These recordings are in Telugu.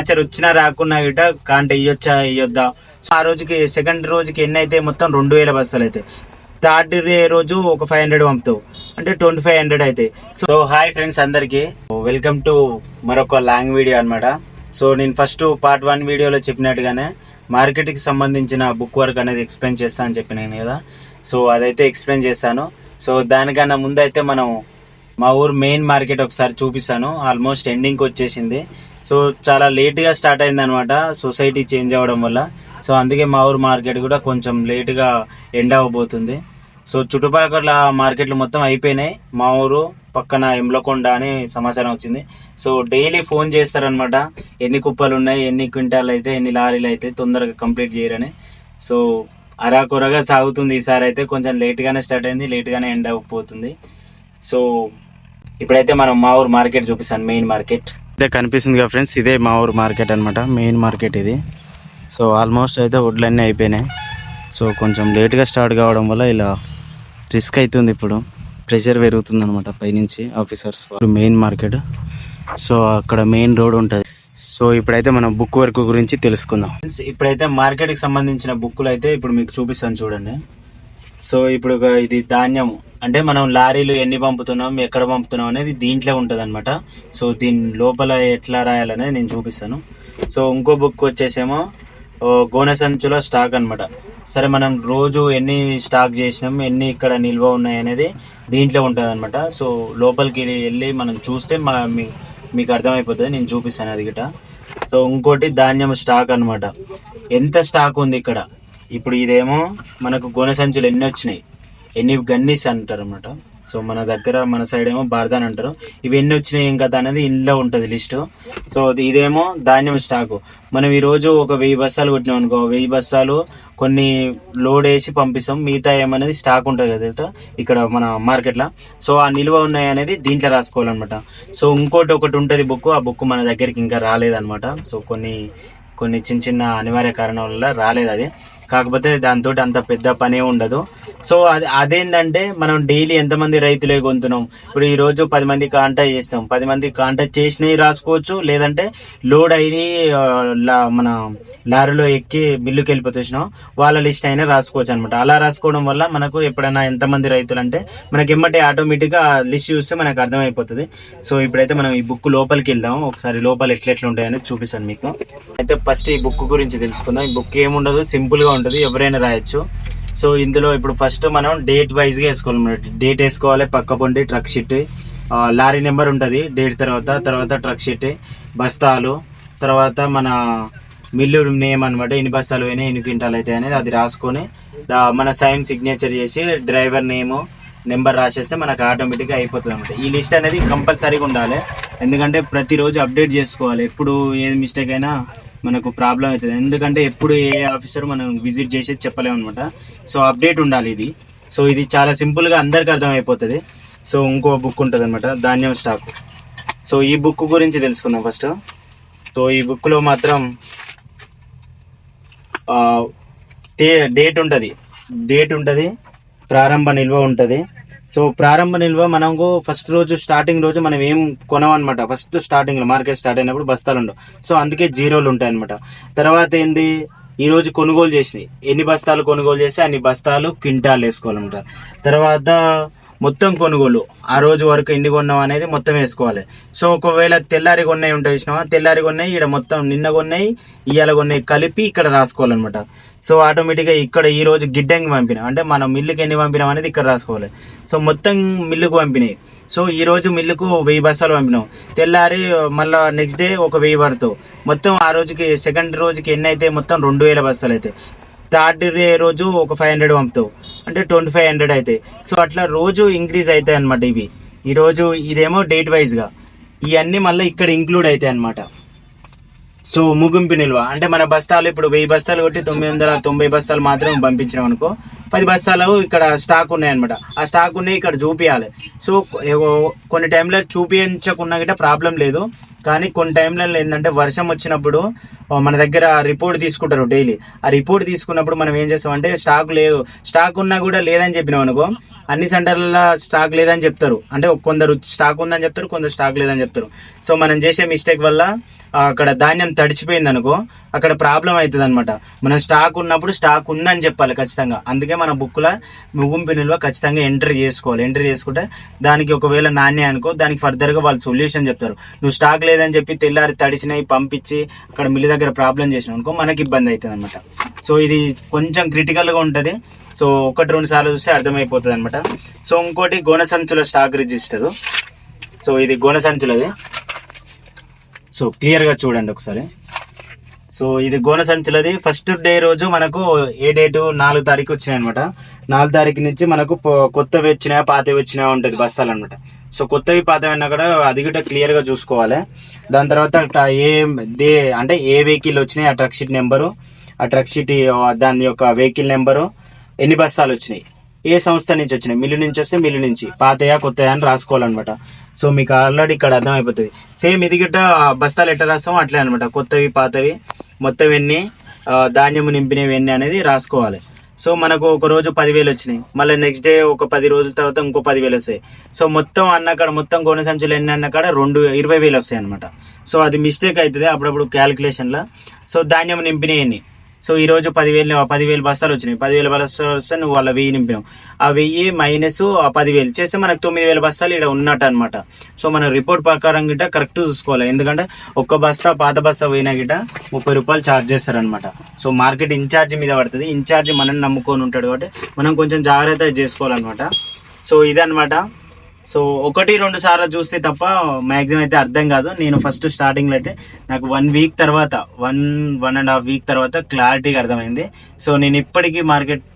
మ్యాచర్ వచ్చినా రాకున్నా గిట కాంటే ఇయ్యొచ్చా ఇయ్యొద్దా? సో ఆ రోజుకి సెకండ్ రోజుకి ఎన్ని అయితే మొత్తం రెండు వేల బస్తాలు అయితే. థర్డ్ డే రోజు ఒక ఫైవ్ హండ్రెడ్ పంపుతావు. అంటే ట్వంటీ ఫైవ్ హండ్రెడ్ అయితే. సో హాయ్ ఫ్రెండ్స్ అందరికి. వెల్కమ్ టు మరొక లాంగ్ వీడియో అన్నమాట. సో నేను ఫస్ట్ పార్ట్ వన్ వీడియోలో చెప్పినట్టుగానే మార్కెట్కి సంబంధించిన బుక్ వర్క్ అనేది ఎక్స్ప్లెయిన్ చేస్తా అని చెప్పినాను కదా. సో అదైతే ఎక్స్ప్లెయిన్ చేస్తాను. సో దానికన్నా ముందు అయితే మనం మా ఊరు మెయిన్ మార్కెట్ ఒకసారి చూపిస్తాను. ఆల్మోస్ట్ ఎండింగ్కి వచ్చేసింది. సో చాలా లేట్గా స్టార్ట్ అయింది అనమాట సొసైటీ చేంజ్ అవ్వడం వల్ల. సో అందుకే మా ఊరు మార్కెట్ కూడా కొంచెం లేటుగా ఎండ్ అవ్వబోతుంది. సో చుట్టుపక్కల మార్కెట్లు మొత్తం అయిపోయినాయి. మా ఊరు పక్కన ఎమ్లకొండ అని సమాచారం వచ్చింది. సో డైలీ ఫోన్ చేస్తారనమాట ఎన్ని కుప్పలు ఉన్నాయి ఎన్ని క్వింటాలు అయితే ఎన్ని లారీలు అయితే తొందరగా కంప్లీట్ చేయరని. సో అరాకొరగా సాగుతుంది ఈసారి అయితే. కొంచెం లేట్గానే స్టార్ట్ అయింది లేట్గానే ఎండ్ అవ్వబోతుంది. సో ఇప్పుడైతే మనం మా ఊరు మార్కెట్ చూపిస్తాను మెయిన్ మార్కెట్ అయితే కనిపిస్తుంది కదా ఫ్రెండ్స్ ఇదే మా ఊరు మార్కెట్ అనమాట మెయిన్ మార్కెట్ ఇది. సో ఆల్మోస్ట్ అయితే వడ్లన్నీ అయిపోయినాయి. సో కొంచెం లేట్గా స్టార్ట్ కావడం వల్ల ఇలా రిస్క్ అవుతుంది ఇప్పుడు. ప్రెషర్ పెరుగుతుంది అనమాట పైనుంచి ఆఫీసర్స్ మెయిన్ మార్కెట్ సో అక్కడ మెయిన్ రోడ్ ఉంటుంది. సో ఇప్పుడైతే మనం బుక్ వర్క్ గురించి తెలుసుకుందాం. ఇప్పుడైతే మార్కెట్కి సంబంధించిన బుక్కులు అయితే ఇప్పుడు మీకు చూపిస్తాను చూడండి. సో ఇప్పుడు ఒక ఇది ధాన్యం అంటే మనం లారీలు ఎన్ని పంపుతున్నాం ఎక్కడ పంపుతున్నాం అనేది దీంట్లో ఉంటుంది అనమాట సో దీని లోపల ఎట్లా రాయాలనేది నేను చూపిస్తాను. సో ఇంకో బుక్ వచ్చేసేమో గోనె సంచుల స్టాక్ అన్నమాట. సరే మనం రోజు ఎన్ని స్టాక్ చేసినాం ఎన్ని ఇక్కడ నిల్వ ఉన్నాయి అనేది దీంట్లో ఉంటుంది అనమాట సో లోపలికి వెళ్ళి మనం చూస్తే మా మీ- మీకు అర్థమైపోతుంది నేను చూపిస్తాను అది గిట. సో ఇంకోటి ధాన్యం స్టాక్ అన్నమాట. ఎంత స్టాక్ ఉంది ఇక్కడ? ఇప్పుడు ఇదేమో మనకు గోనె సంచులు ఎన్ని వచ్చినాయి? ఎన్ని గన్నీస్ అంటారు అనమాట సో మన దగ్గర మన సైడ్ ఏమో బార్దాన్ అంటారు. ఇవి ఎన్ని వచ్చినాయి ఏం కదా అనేది ఇంట్లో ఉంటుంది లిస్ట్. సో ఇదేమో ధాన్యం స్టాకు. మనం ఈరోజు ఒక వెయ్యి బస్తాలు కొట్టినాం అనుకో వెయ్యి బస్తాలు కొన్ని లోడ్ వేసి పంపిస్తాం. మిగతా ఏమనేది స్టాక్ ఉంటుంది కదా ఇక్కడ మన మార్కెట్లో సో ఆ నిల్వ ఉన్నాయి అనేది దీంట్లో రాసుకోవాలన్నమాట. సో ఇంకోటి ఒకటి ఉంటుంది బుక్ ఆ బుక్ మన దగ్గరికి ఇంకా రాలేదన్నమాట. సో కొన్ని కొన్ని చిన్న చిన్న అనివార్య కారణాల వల్ల రాలేదు అది. కాకపోతే దాంతో అంత పెద్ద పనే ఉండదు. సో అది అదేంటంటే మనం డైలీ ఎంతమంది రైతులే కొంటున్నాం ఇప్పుడు ఈ రోజు పది మంది కాంటాక్ట్ చేసినాం. పది మంది కాంటాక్ట్ చేసినవి రాసుకోవచ్చు. లేదంటే లోడ్ అయ్యి లా- మన లారీలో ఎక్కి బిల్లుకి వెళ్ళిపోతున్నాం వాళ్ళ లిస్ట్ అయినా రాసుకోవచ్చు అనమాట అలా రాసుకోవడం వల్ల మనకు ఎప్పుడైనా ఎంతమంది రైతులు అంటే మనకి ఎమ్మటే ఆటోమేటిక్గా లిస్ట్ చూస్తే మనకు అర్థమైపోతుంది. సో ఇప్పుడైతే మనం ఈ బుక్ లోపలికి వెళ్దాం. ఒకసారి లోపల ఎట్లా ఎట్లా ఉంటాయని చూపిస్తాను మీకు. అయితే ఫస్ట్ ఈ బుక్ గురించి తెలుసుకుందాం. ఈ బుక్ ఏముండదు? సింపుల్గా ఉంటుంది ఎవరైనా రాయొచ్చు. సో ఇందులో ఇప్పుడు ఫస్ట్ మనం డేట్ వైజ్గా వేసుకోవాలి. డేట్ వేసుకోవాలి పక్క పొండి ట్రక్ షీట్. లారీ నెంబర్ ఉంటుంది డేట్ తర్వాత తర్వాత ట్రక్ షీట్ బస్తాలు తర్వాత మన మిల్లు నేమ్ అనమాట ఎన్ని బస్తాలు పోయినాయి ఎన్ని క్వింటాలు అయితే అనేది అది రాసుకొని మన సైన్ సిగ్నేచర్ చేసి డ్రైవర్ నేము నెంబర్ రాసేస్తే మనకు ఆటోమేటిక్గా అయిపోతుంది అనమాట ఈ లిస్ట్ అనేది కంపల్సరీగా ఉండాలి. ఎందుకంటే ప్రతిరోజు అప్డేట్ చేసుకోవాలి. ఎప్పుడు ఏది మిస్టేక్ అయినా మనకు ప్రాబ్లం అవుతుంది. ఎందుకంటే ఎప్పుడు ఏ ఆఫీసర్ మనం విజిట్ చేసేది చెప్పలేము అనమాట సో అప్డేట్ ఉండాలి ఇది. సో ఇది చాలా సింపుల్గా అందరికీ అర్థమైపోతుంది. సో ఇంకో బుక్ ఉంటుంది అనమాట ధాన్యం స్టాక్. సో ఈ బుక్ గురించి తెలుసుకుందాం ఫస్ట్. సో ఈ బుక్లో మాత్రం డేట్ ఉంటుంది. డేట్ ఉంటుంది ప్రారంభ నిల్వ ఉంటుంది. సో ప్రారంభ నిల్వ మనకు ఫస్ట్ రోజు స్టార్టింగ్ రోజు మనం ఏం కొనమన్నమాట ఫస్ట్ స్టార్టింగ్లో మార్కెట్ స్టార్ట్ అయినప్పుడు బస్తాలు ఉండవు. సో అందుకే జీరోలు ఉంటాయి అనమాట తర్వాత ఏంది? ఈ రోజు కొనుగోలు చేసినాయి. ఎన్ని బస్తాలు కొనుగోలు చేస్తే అన్ని బస్తాలు క్వింటాలు వేసుకోవాలన్నమాట. తర్వాత మొత్తం కొనుగోలు. ఆ రోజు వరకు ఎన్ని కొన్నాం అనేది మొత్తం వేసుకోవాలి. సో ఒకవేళ తెల్లారి కొన్నాయి ఉంటాయి చూసినావా? తెల్లారి కొన్నాయి ఇక్కడ మొత్తం నిన్న కొన్నాయి ఇవాళ కొన్నాయి కలిపి ఇక్కడ రాసుకోవాలన్నమాట. సో ఆటోమేటిక్గా ఇక్కడ ఈ రోజు గిడ్డంగి పంపినాం. అంటే మనం మిల్లుకి ఎన్ని పంపినాం అనేది ఇక్కడ రాసుకోవాలి. సో మొత్తం మిల్లుకు పంపినాయి. సో ఈ రోజు మిల్లుకు వెయ్యి బస్సాలు పంపినాం. తెల్లారి మళ్ళా నెక్స్ట్ డే ఒక వెయ్యి పడుతూ మొత్తం ఆ రోజుకి సెకండ్ రోజుకి ఎన్ని అయితే మొత్తం రెండు వేల బస్తాలు అయితే. థర్డ్ డే రోజు ఒక ఫైవ్ హండ్రెడ్ పంపుతావు. అంటే ట్వంటీ ఫైవ్ హండ్రెడ్ అవుతాయి సో అట్లా రోజు ఇంక్రీజ్ అవుతాయి అనమాట ఇవి. ఈరోజు ఇదేమో డేట్ వైజ్గా ఇవన్నీ మళ్ళీ ఇక్కడ ఇంక్లూడ్ అవుతాయి అనమాట సో ముగింపు నిల్వ. అంటే మన బస్తాలు ఇప్పుడు వెయ్యి బస్తాలు కొట్టి తొమ్మిది వందల తొంభై బస్తాలు మాత్రం పంపించినాం అనుకో పది బస్తాలు ఇక్కడ స్టాక్ ఉన్నాయి అనమాట ఆ స్టాక్ ఉన్నాయి ఇక్కడ చూపించాలి సో ఏవో- కొన్ని టైంలో చూపించకున్నా గిట్ట ప్రాబ్లం లేదు. కానీ కొన్ని టైంలో ఏంటంటే వర్షం వచ్చినప్పుడు మన దగ్గర రిపోర్ట్ తీసుకుంటారు డైలీ ఆ రిపోర్ట్ తీసుకున్నప్పుడు మనం ఏం చేస్తామంటే స్టాక్ లేవు. స్టాక్ ఉన్నా కూడా లేదని చెప్పినాం అనుకో అన్ని సెంటర్లలో స్టాక్ లేదని చెప్తారు. అంటే కొందరు స్టాక్ ఉందని చెప్తారు కొందరు స్టాక్ లేదని చెప్తారు. సో మనం చేసే మిస్టేక్ వల్ల అక్కడ ధాన్యం తడిచిపోయింది అనుకో అక్కడ ప్రాబ్లం అవుతుంది అనమాట మనం స్టాక్ ఉన్నప్పుడు స్టాక్ ఉందని చెప్పాలి ఖచ్చితంగా. అందుకే మన బుక్ల ముగింపు నిల్వ ఖచ్చితంగా ఎంట్రీ చేసుకోవాలి. ఎంట్రీ చేసుకుంటే దానికి ఒకవేళ నాణ్య అనుకో దానికి ఫర్దర్గా వాళ్ళు సొల్యూషన్ చెప్తారు. నువ్వు స్టాక్ లేదని చెప్పి తెల్లారి తడిచినవి పంపించి అక్కడ మిల్లు దగ్గర ప్రాబ్లం చేసినావు అనుకో మనకి ఇబ్బంది అవుతుంది అనమాట సో ఇది కొంచెం క్రిటికల్గా ఉంటుంది. సో ఒకటి రెండు సార్లు చూస్తే అర్థమైపోతుంది అనమాట సో ఇంకోటి గోన సంచుల స్టాక్ రిజిస్టర్. సో ఇది గోన సంచులది. సో క్లియర్గా చూడండి ఒకసారి. సో ఇది గోన సంచులది. ఫస్ట్ డే రోజు మనకు ఏ డేటు నాలుగు తారీఖు వచ్చినాయి అనమాట నాలుగు తారీఖు నుంచి మనకు కొత్తవి వచ్చినాయా పాతవి వచ్చినాయా ఉంటుంది బస్తాలు అనమాట సో కొత్తవి పాతవి అన్నా కూడా అది కూడా క్లియర్గా చూసుకోవాలి. దాని తర్వాత ఏ దే అంటే ఏ వెహికల్ వచ్చినాయి? ఆ ట్రక్ షీట్ నెంబరు ఆ ట్రక్ షీట్ దాని యొక్క వెహికల్ నెంబరు ఎన్ని బస్తాలు వచ్చినాయి? ఏ సంస్థ నుంచి వచ్చినాయి? మిల్లు నుంచి వస్తే మిల్లు నుంచి. పాతయా కొత్తయా అని రాసుకోవాలన్నమాట. సో మీకు ఆల్రెడీ ఇక్కడ అర్థమైపోతుంది. సేమ్ ఇది గిట్ట బస్తాలు ఎట్లా రాస్తామో అట్లే అనమాట కొత్తవి పాతవి మొత్తం ఎన్ని ధాన్యము నింపినవి ఎన్ని అనేది రాసుకోవాలి. సో మనకు ఒక రోజు పదివేలు వచ్చినాయి. మళ్ళీ నెక్స్ట్ డే ఒక పది రోజుల తర్వాత ఇంకో పదివేలు వస్తాయి. సో మొత్తం అన్నకాడ మొత్తం గోనె సంచులు ఎన్ని అన్నకాడ రెండు ఇరవై వేలు వస్తాయి అనమాట సో అది మిస్టేక్ అవుతుంది అప్పుడప్పుడు క్యాలిక్యులేషన్లో సో ధాన్యం నింపినవి ఎన్ని? సో ఈ రోజు పదివేలు పదివేలు బస్తాలు వచ్చినాయి. పదివేల బస్తాలు వస్తే నువ్వు వాళ్ళ వెయ్యి నింపినావు. ఆ వెయ్యి మైనస్ ఆ పదివేలు చేస్తే మనకు తొమ్మిది వేల బస్తాలు ఇక్కడ ఉన్నట్టు అనమాట సో మన రిపోర్ట్ ప్రకారం గిట్ట కరెక్ట్ చూసుకోవాలి. ఎందుకంటే ఒక్క బస్తా పాత బస్తా పోయినా గిట్ట ముప్పై రూపాయలు ఛార్జ్ చేస్తారనమాట సో మార్కెట్ ఇన్ఛార్జ్ మీద పడుతుంది. ఇన్ఛార్జ్ మనల్ని నమ్ముకొని ఉంటాడు కాబట్టి మనం కొంచెం జాగ్రత్త చేసుకోవాలన్నమాట. సో ఇదనమాట సో ఒకటి రెండు సార్లు చూస్తే తప్ప మ్యాక్సిమం అయితే అర్థం కాదు. నేను ఫస్ట్ స్టార్టింగ్లో అయితే నాకు వన్ వీక్ తర్వాత one one and half week తర్వాత క్లారిటీగా అర్థమైంది. సో నేను ఇప్పటికీ మార్కెట్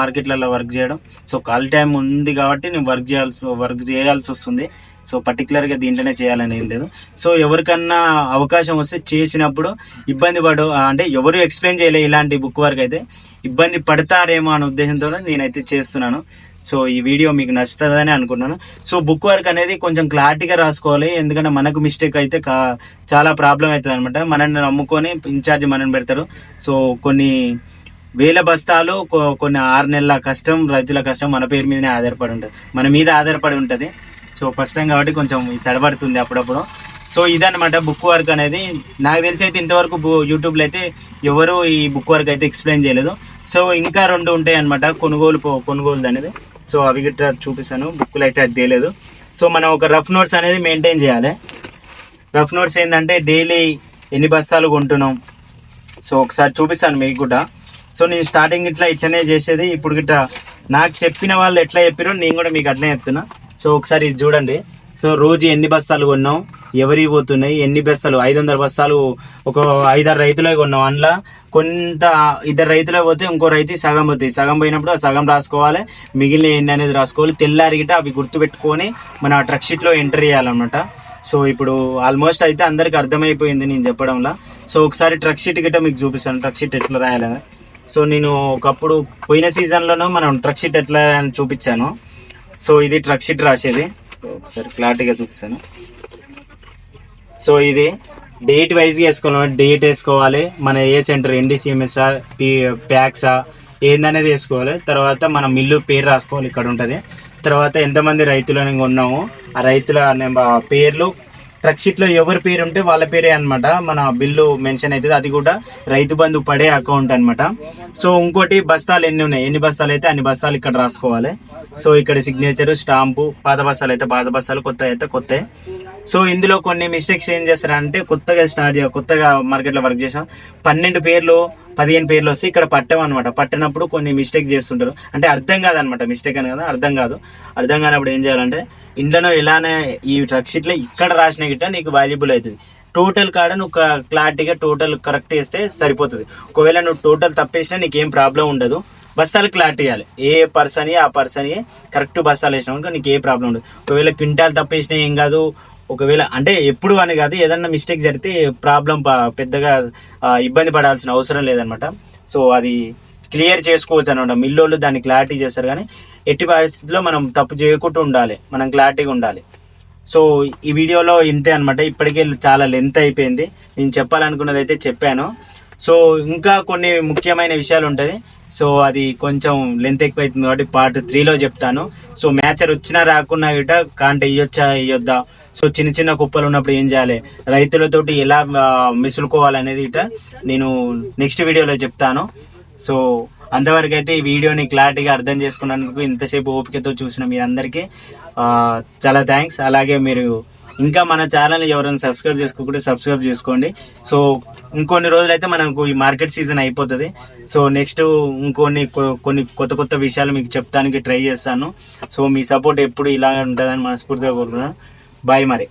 మార్కెట్లలో వర్క్ చేయడం సో కాల్ టైం ఉంది కాబట్టి నేను వర్క్ చేయాల్సి వర్క్ చేయాల్సి వస్తుంది. సో పర్టికులర్గా దీంట్లోనే చేయాలని ఏం లేదు. సో ఎవరికన్నా అవకాశం వస్తే చేసినప్పుడు ఇబ్బంది పడు అంటే ఎవరు ఎక్స్ప్లెయిన్ చేయలే ఇలాంటి బుక్ వర్క్ అయితే ఇబ్బంది పడతారేమో అనే ఉద్దేశంతో నేనైతే చేస్తున్నాను. సో ఈ వీడియో మీకు నచ్చుతుందని అనుకున్నాను సో బుక్ వర్క్ అనేది కొంచెం క్లారిటీగా రాసుకోవాలి. ఎందుకంటే మనకు మిస్టేక్ అయితే కా- చాలా ప్రాబ్లం అవుతుంది అనమాట మనల్ని నమ్ముకొని ఇన్ఛార్జ్ మనల్ని పెడతారు. సో కొన్ని వేల బస్తాలు కొన్ని ఆరు నెలల కష్టం రైతుల కష్టం మన పేరు మీదనే ఆధారపడి ఉంటుంది. మన మీద ఆధారపడి ఉంటుంది. సో ఫస్ట్ టైం కాబట్టి కొంచెం తడబడుతుంది అప్పుడప్పుడు. సో ఇదన్నమాట బుక్ వర్క్ అనేది. నాకు తెలిసి అయితే ఇంతవరకు యూట్యూబ్లో అయితే ఎవరు ఈ బుక్ వర్క్ అయితే ఎక్స్ప్లెయిన్ చేయలేదు. సో ఇంకా రెండు ఉంటాయి అనమాట కొనుగోలు కొనుగోలు అనేది సో అవి గిట్ట చూపిస్తాను. బుక్లు అయితే అది తేలేదు. సో మనం ఒక రఫ్ నోట్స్ అనేది మెయింటైన్ చేయాలి. రఫ్ నోట్స్ ఏంటంటే డైలీ ఎన్ని బస్తాలు కొంటున్నాం? సో ఒకసారి చూపిస్తాను మీకు కూడా. సో నేను స్టార్టింగ్ ఇట్లా ఇట్లనే చేసేది. ఇప్పుడు గిట్ట నాకు చెప్పిన వాళ్ళు ఎట్లా చెప్పారో నేను కూడా మీకు అట్లనే చెప్తున్నా. సో ఒకసారి ఇది చూడండి. సో రోజు ఎన్ని బస్తాలు కొన్నాం ఎవరి పోతున్నాయి? ఎన్ని బస్తాలు ఐదు వందల బస్తాలు ఒక ఐదారు రైతులే కొన్నాం అందులో. కొంత ఇద్దరు రైతులే పోతే ఇంకో రైతు సగం పోతాయి. సగం పోయినప్పుడు ఆ సగం రాసుకోవాలి. మిగిలిన ఎన్ని అనేది రాసుకోవాలి. తెల్లారిగిట అవి గుర్తుపెట్టుకొని మన ట్రక్ షీట్లో ఎంటర్ చేయాలన్నమాట. సో ఇప్పుడు ఆల్మోస్ట్ అయితే అందరికి అర్థమైపోయింది నేను చెప్పడంలో. సో ఒకసారి ట్రక్ షీట్ గిట్ట మీకు చూపిస్తాను. ట్రక్ షీట్ ఎట్లా రాయాలని సో నేను ఒకప్పుడు పోయిన సీజన్లోనూ మనం ట్రక్ షీట్ ఎట్లా అని చూపించాను. సో ఇది ట్రక్ షీట్ రాసేది. ఒకసారి క్లారిటీగా చూపిస్తాను. సో ఇది డేట్ వైజ్గా వేసుకోవాలి డేట్ వేసుకోవాలి. మన ఏ సెంటర్ ఎన్డీసీఎంఎస్ఆ పీ ప్యాక్సా ఏందనేది వేసుకోవాలి. తర్వాత మన మిల్లు పేరు రాసుకోవాలి. ఇక్కడ ఉంటుంది. తర్వాత ఎంతమంది రైతులని కొన్నాము. ఆ రైతుల పేర్లు ట్రక్ షీట్లో ఎవరి పేరు ఉంటే వాళ్ళ పేరే అన్నమాట. మన బిల్లు మెన్షన్ అవుతుంది. అది కూడా రైతు బంధు పడే అకౌంట్ అనమాట సో ఇంకోటి బస్తాలు ఎన్ని ఉన్నాయి? ఎన్ని బస్తాలు అయితే అన్ని బస్తాలు ఇక్కడ రాసుకోవాలి. సో ఇక్కడ సిగ్నేచర్ స్టాంపు పాత బస్తాలు అయితే పాత బస్తాలు కొత్త అయితే కొత్త. సో ఇందులో కొన్ని మిస్టేక్స్ ఏం చేస్తారంటే కొత్తగా స్టార్ట్ చేయ కొత్తగా మార్కెట్లో వర్క్ చేసాం. పన్నెండు పేర్లు పదిహేను పేర్లు వస్తే ఇక్కడ పట్టాం అనమాట పట్టినప్పుడు కొన్ని మిస్టేక్ చేస్తుంటారు. అంటే అర్థం కాదనమాట మిస్టేక్ అని కదా? అర్థం కాదు. అర్థం కానప్పుడు ఏం చేయాలంటే ఇంట్లో ఇలానే ఈ ట్రక్ షీట్లో ఇక్కడ రాసిన గిట్ట నీకు వాల్యుబుల్ అవుతుంది. టోటల్ కాడ నువ్వు క్లారిటీగా టోటల్ కరెక్ట్ చేస్తే సరిపోతుంది. ఒకవేళ నువ్వు టోటల్ తప్పేసినా నీకేం ప్రాబ్లం ఉండదు. బస్తాలు క్లారిటీ ఇవ్వాలి. ఏ పర్సన్ ఆ పర్సన్ కరెక్ట్ బస్తాలు వేసిన నీకు ఏ ప్రాబ్లం ఉండదు. ఒకవేళ క్వింటాల్ తప్పేసినా ఏం కాదు. ఒకవేళ అంటే ఎప్పుడు అని కాదు ఏదన్నా మిస్టేక్ జరిగితే ప్రాబ్లం పెద్దగా ఇబ్బంది పడాల్సిన అవసరం లేదనమాట. సో అది క్లియర్ చేసుకోవచ్చు అనమాట. మిల్లోళ్ళు దాన్ని క్లారిటీ చేస్తారు కానీ ఎట్టి పరిస్థితుల్లో మనం తప్పు చేయకుండా ఉండాలి. మనం క్లారిటీగా ఉండాలి. సో ఈ వీడియోలో ఇంతే అనమాట. ఇప్పటికే చాలా లెంత్ అయిపోయింది. నేను చెప్పాలనుకున్నది అయితే చెప్పాను. సో ఇంకా కొన్ని ముఖ్యమైన విషయాలు ఉంటుంది సో అది కొంచెం లెంత్ ఎక్కువ అవుతుంది కాబట్టి పార్ట్ త్రీలో చెప్తాను. సో మ్యాచర్ వచ్చినా రాకున్నా గిట కాంట ఇయ్యొచ్చా ఇయ్యొద్దా? సో చిన్న చిన్న కుప్పలు ఉన్నప్పుడు ఏం చేయాలి? రైతులతోటి ఎలా మిసులుకోవాలనేది ఇట నేను నెక్స్ట్ వీడియోలో చెప్తాను. సో అంతవరకు అయితే ఈ వీడియోని క్లారిటీగా అర్థం చేసుకున్నందుకు ఇంతసేపు ఓపికతో చూసిన మీ అందరికీ చాలా థ్యాంక్స్. అలాగే మీరు ఇంకా మన ఛానల్ ఎవరైనా సబ్స్క్రైబ్ చేసుకోకుండా సబ్స్క్రైబ్ చేసుకోండి. సో ఇంకొన్ని రోజులైతే మనకు ఈ మార్కెట్ సీజన్ అయిపోతుంది. సో నెక్స్ట్ ఇంకొన్ని కొ- కొన్ని కొత్త కొత్త విషయాలు మీకు చెప్తానికి ట్రై చేస్తాను. సో మీ సపోర్ట్ ఎప్పుడు ఇలా ఉంటుందని మనస్ఫూర్తిగా కోరుకున్నాను బాయ్ మరి